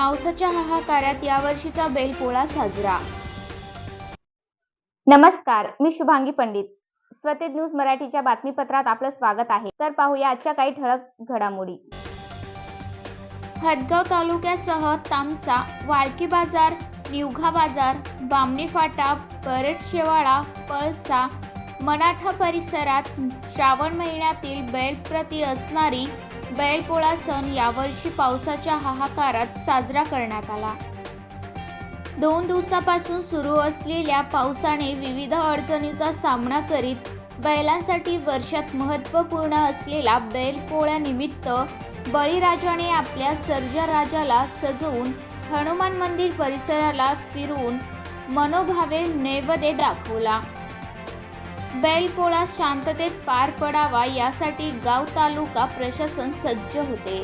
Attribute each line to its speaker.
Speaker 1: पावसाच्या हाहाकारात यावर्षीचा बैलपोळा साजरा.
Speaker 2: नमस्कार मी शुभांगी पंडित. स्वतेज न्यूज मराठीच्या बातमीपत्रात आपलं स्वागत आहे. तर पाहूया आजच्या काही ठळक घडामोडी.
Speaker 1: हदगाव तालुक्यासह तामचा वाळकी बाजार निवघा बाजार बामणी फाटा परट शेवाळा पळसा मराठा परिसरात श्रावण महिन्यातील बैलप्रती असणारी बैलपोळा सण यावर्षी पावसाच्या हाहाकारात साजरा करण्यात आला. दोन दिवसापासून सुरू असलेल्या पावसाने विविध अडचणीचा सामना करीत बैलांसाठी वर्षात महत्त्वपूर्ण असलेला बैलपोळ्यानिमित्त बळीराजाने आपल्या सर्जराजाला सजवून हनुमान मंदिर परिसराला फिरून मनोभावे नैवेद्य दाखवला. बैलपोळा शांततेत पार पडावा यासाठी गाव तालुका प्रशासन सज्ज होते.